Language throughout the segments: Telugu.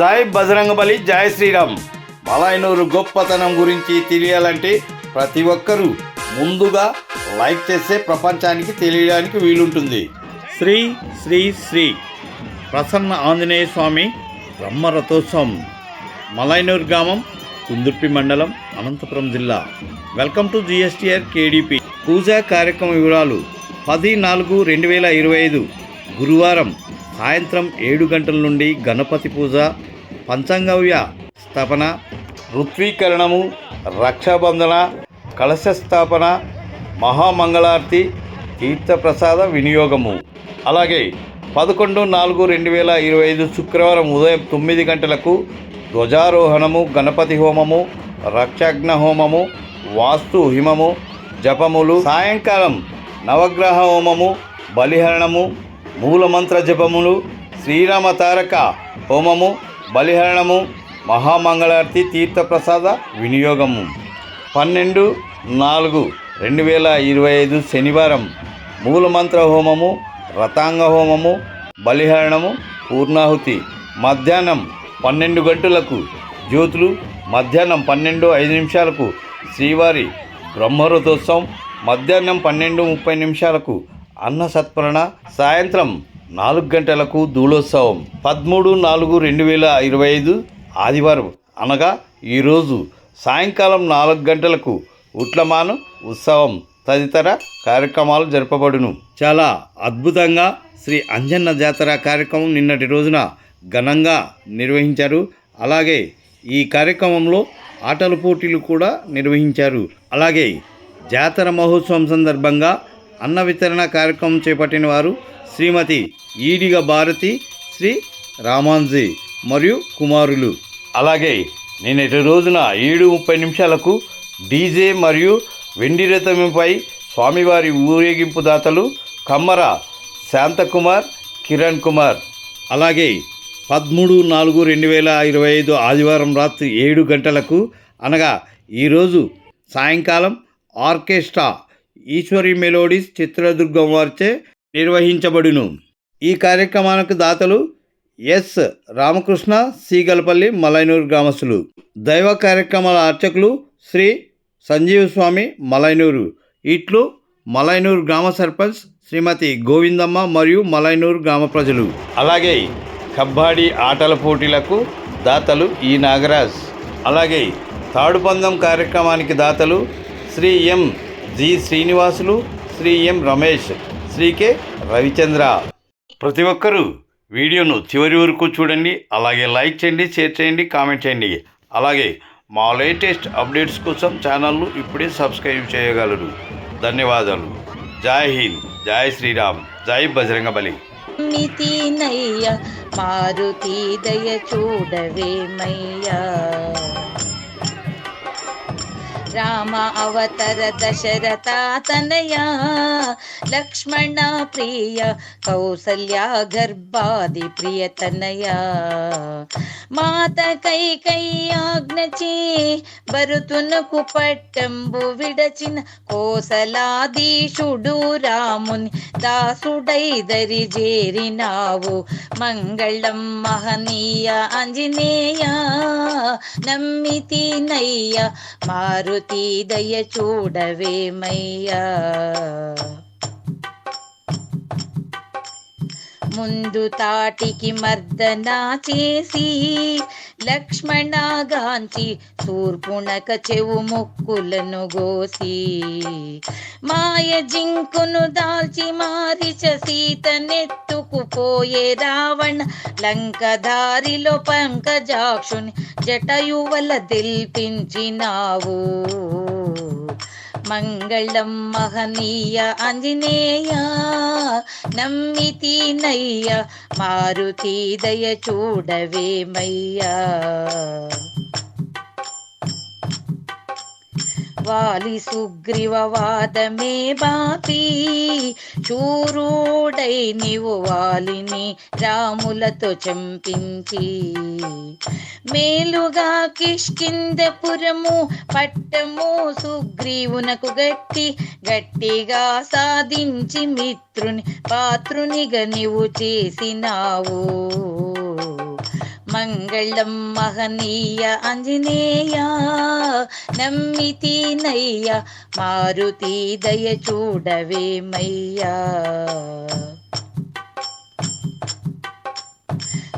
జై బజరంగబలి జై శ్రీరామ్. మలైనూరు గొప్పతనం గురించి తెలియాలంటే ప్రతి ఒక్కరూ ముందుగా లైక్ చేస్తే ప్రపంచానికి తెలియడానికి వీలుంటుంది. శ్రీ శ్రీ శ్రీ. ప్రసన్న ఆంజనేయ స్వామి బ్రహ్మ రథోత్సవం. మలైనూరు గ్రామం కుందుర్పి మండలం అనంతపురం జిల్లా. Welcome to GSTR KDP. పూజా కార్యక్రమ వివరాలు పది నాలుగు రెండు వేల ఇరవై ఐదు గురువారం సాయంత్రం ఏడు గంటల నుండి గణపతి పూజ పంచాంగవ్య స్థాపన ఋత్వీకరణము రక్షాబంధన కలశ స్థాపన మహామంగళార్తి తీర్థప్రసాద వినియోగము. అలాగే పదకొండు నాలుగు రెండు వేల ఇరవై ఐదు శుక్రవారం ఉదయం తొమ్మిది గంటలకు ధ్వజారోహణము గణపతి హోమము రక్షాగ్న హోమము వాస్తు హిమము జపములు సాయంకాలం నవగ్రహ హోమము బలిహరణము మూలమంత్ర జపములు శ్రీరామ తారక హోమము బలిహరణము మహామంగళార్తి తీర్థప్రసాద వినియోగము. పన్నెండు నాలుగు రెండు వేల ఇరవై ఐదు శనివారం. మూలమంత్ర హోమము రతాంగ హోమము బలిహరణము పూర్ణాహుతి. మధ్యాహ్నం పన్నెండు గంటలకు జ్యోతులు మధ్యాహ్నం పన్నెండు ఐదు నిమిషాలకు శ్రీవారి బ్రహ్మరథోత్సవం మధ్యాహ్నం పన్నెండు ముప్పై నిమిషాలకు అన్న సత్పరణ సాయంత్రం నాలుగు గంటలకు ధూళోత్సవం. పదమూడు నాలుగు రెండు వేల ఇరవై ఐదు ఆదివారం. అనగా ఈరోజు సాయంకాలం నాలుగు గంటలకు ఉట్లమాను ఉత్సవం తదితర కార్యక్రమాలు జరపబడును. చాలా అద్భుతంగా శ్రీ అంజన్న జాతర కార్యక్రమం నిన్నటి రోజున ఘనంగా నిర్వహించారు. అలాగే ఈ కార్యక్రమంలో ఆటల పోటీలు కూడా నిర్వహించారు. అలాగే జాతర మహోత్సవం సందర్భంగా అన్న వితరణ కార్యక్రమం చేపట్టిన వారు శ్రీమతి ఈడిగ భారతి శ్రీ రామాంజీ మరియు కుమారులు. అలాగే నేనటి రోజున ఏడు ముప్పై నిమిషాలకు డీజే మరియు వెండి రథంపై స్వామివారి ఊరేగింపు దాతలు కమ్మర శాంతకుమార్ కిరణ్ కుమార్. అలాగే పదమూడు నాలుగు రెండు వేల ఇరవై ఐదు ఆదివారం రాత్రి ఏడు గంటలకు అనగా ఈరోజు సాయంకాలం ఆర్కెస్ట్రా ఈశ్వరి మెలోడీస్ చిత్రదుర్గం వారిచే నిర్వహించబడును. ఈ కార్యక్రమానికి దాతలు ఎస్. రామకృష్ణ సీగలపల్లి మలైనూరు గ్రామస్తులు. దైవ కార్యక్రమాల అర్చకులు శ్రీ సంజీవ స్వామి మలైనూరు. ఇట్లు మలైనూరు గ్రామ సర్పంచ్ శ్రీమతి గోవిందమ్మ మరియు మలైనూరు గ్రామ ప్రజలు. అలాగే కబ్బాడీ ఆటల పోటీలకు దాతలు ఈ నాగరాజ్. అలాగే తాడుపందం కార్యక్రమానికి దాతలు Shri M. G Srinivasulu Shri M Ramesh Shri K Ravichandra. ప్రతి ఒక్కరూ వీడియోను చివరి వరకు చూడండి అలాగే లైక్ చేయండి షేర్ చేయండి కామెంట్ చేయండి. అలాగే మా లేటెస్ట్ అప్డేట్స్ కోసం ఛానల్ను ఇప్పుడే సబ్స్క్రైబ్ చేయగలరు. ధన్యవాదాలు. జై హింద్ జై శ్రీరామ్ జై బజరంగ బలి మారుతి దయ చూడవేమయ్యా రామ అవతర దశరథ తనయ లక్ష్మణ ప్రియ కౌసల్య గర్భాది ప్రియ తనయ మాత కై కైయాజ్ఞచే భరతునకు పట్టంబు విడచిన కోసలాదీశుడు రాముని దాసుడై దరి చేరినావు మంగళం మహనీయ ఆంజనేయ నమ్మితి నయ్య మారు మారుతి దయ చూడవేమయ్యా? ముందు తాటికి మర్దనా చేసి లక్ష్మణగాంచి తూర్పునక చెవు ముక్కులను గోసి మాయ జింకును దాల్చి మారిచ సీత నెత్తుకుపోయే రావణ లంక దారిలో పంకజాక్షుని జటయువల దిల్పించినావు. మంగళం మహనీయ ఆంజనేయ నమ్మితి నయ్య మారుతి దయ వాలి సుగ్రీవ వాదమే బాపి చూరుడై నీవు వాలిని రాములతో చంపించి మేలుగా కిష్కిందపురము పట్టము సుగ్రీవునకు గట్టి. గట్టిగా సాధించి మిత్రుని పాత్రునిగా నీవు చేసినావు. మంగళం நம்மி தீனையா నమ్మితీనయ్య మారుతి சூடவே மையா.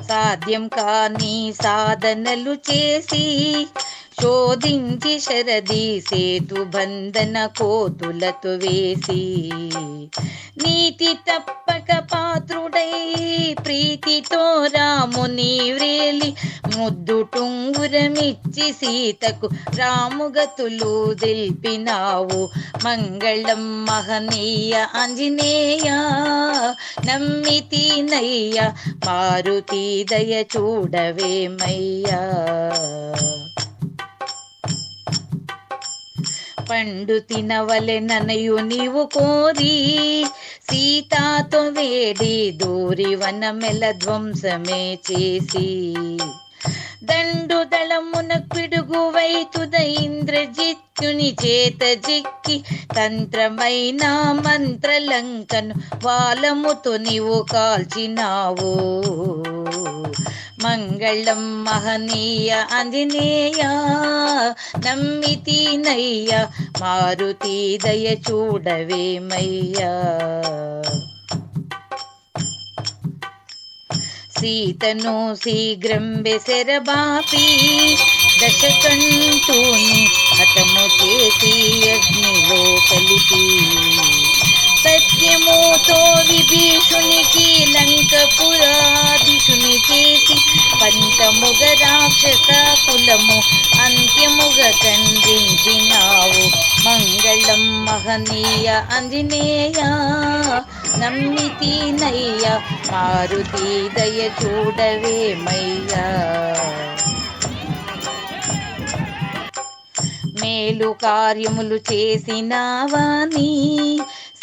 సాధ్యం కాని సాధనలు చేసి శోధించి శరది సేతు బంధన కోతులతో వేసి నీతి తప్పక పాత్రుడై ప్రీతితో రాముని వ్రేలి ముద్దు టుంగురమిచ్చి సీతకు రాముగతులు దిల్పినావు మంగళం మహనీయ ఆంజనేయ నమ్మితీనయ్య మారుతి దయ చూడవేమయ్యా పండు తినవలె ననయు నీవు కోరి. సీతాతో వేడి దూరి వనమెల ధ్వంసమే చేసి. దండు దళమున వైతుద ఇంద్రజిత్యుని చేత జిక్కి తంత్రమైన మంత్రలంకను వాలముతో నీవు కాల్చినావు. మంగళం మహనీయ ఆంజనేయ నమ్మితీనయ్య మారుతి దయ చూడవేమయ్యా. సీతను శీఘ్రం బెసెరబాపి దశకంటూని హతము చేసి అగ్నిలో కలిపి. సత్యముతో విభీషునికి లంకపురాధిషుని చేసి పంచముగ రాక్షస కులము అంత్యముగ ఖండించినావు మంగళం మహనీయ ఆంజనేయ నమ్మితీనయ్య మారుతి దయ చూడవేమయ్యా మేలు కార్యములు చేసినావాని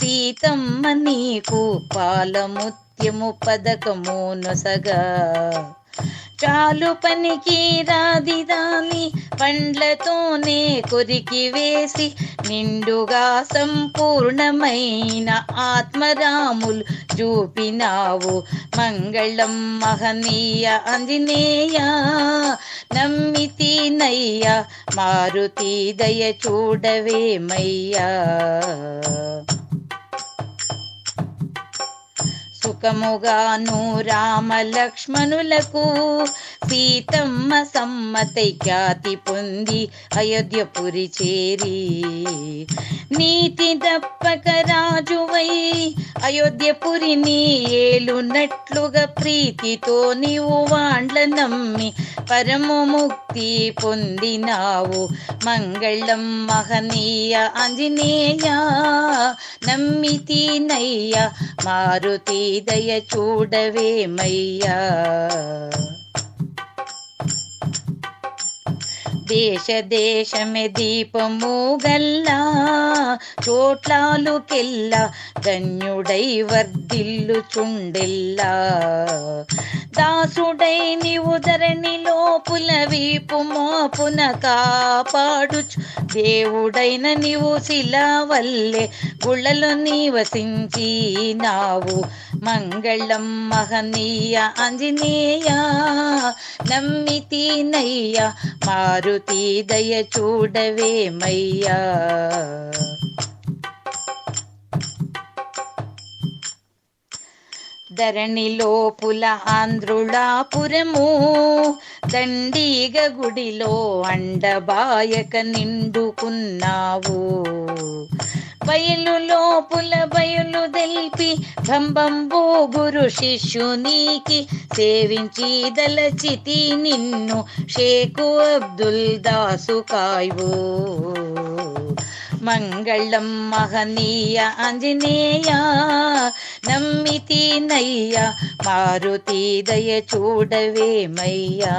సీతమ్మ నీకు పాలముత్యము పదకము నొసగా చాలు పనికి రాదిదాని పండ్లతోనే కొరికి వేసి నిండుగా సంపూర్ణమైన ఆత్మరాములు చూపినావు. మంగళం మహనీయ ఆంజనేయ నమ్మితీనయ్య మారుతి దయ చూడవేమయ్యా. సుఖముగాను రామ లక్ష్మణులకు సీతమ్మ సమ్మతై ఖ్యాతి పొంది అయోధ్యపురి చేరి. నీతి దప్పక రాజువై అయోధ్యపురి నీ ఏలునట్లుగా ప్రీతితో నీవు వాండ్ల నమ్మి పరము ముక్తి పొందినావు. మంగళం మహనీయ అంజనేయ ఆంజనేయ నమ్మితీనయ్య మారుతి దయ చూడవేమయ్యా దేశ దేశమే దీపము గల్లా చోట్లాలు కెల్లా ధన్యుడై వర్ధిల్లు చుండెల్లా. దాసుడై నీవు ధరణి లోపుల వీపు మోపున కాపాడుచు దేవుడైన నీవు శిలా వల్లే గుళ్ళలో నివసించినావు. మంగళం நம்மி தீனையா నమ్మితీనయ్య మారుతి சூடவே மையா. ధరణిలో పుల ఆంధ్రుళాపురము దండిగ గుడిలో అండబాయక నిండుకున్నావు బయలు లోపుల బయలు దెల్పి భంబంబు గురు శిష్యునికి సేవించి దలచితి నిన్ను షేకు అబ్దుల్ దాసు కాయ్వో మంగళం మహనీయ ఆంజనేయ నమ్మితీనయ్య మారుతి దయ చూడవేమయ్యా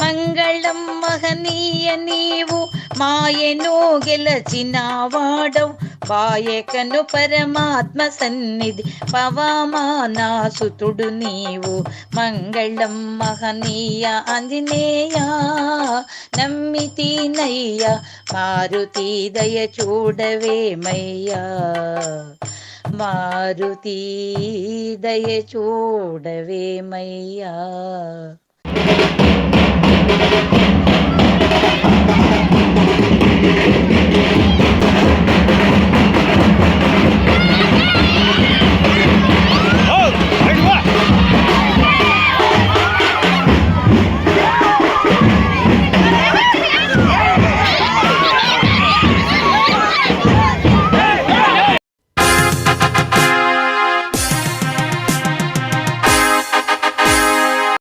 మంగళం మహనీయ నీవు మాయను గెలచిన వాడవు బాయకను పరమాత్మ సన్నిధి పవమానాసుతుడు నీవు మంగళం మహనీయ ఆంజనేయ నమ్మితీనయ్య మారుతి దయ చూడవేమయ్యా మారుతి దయ చూడవేమయ్యా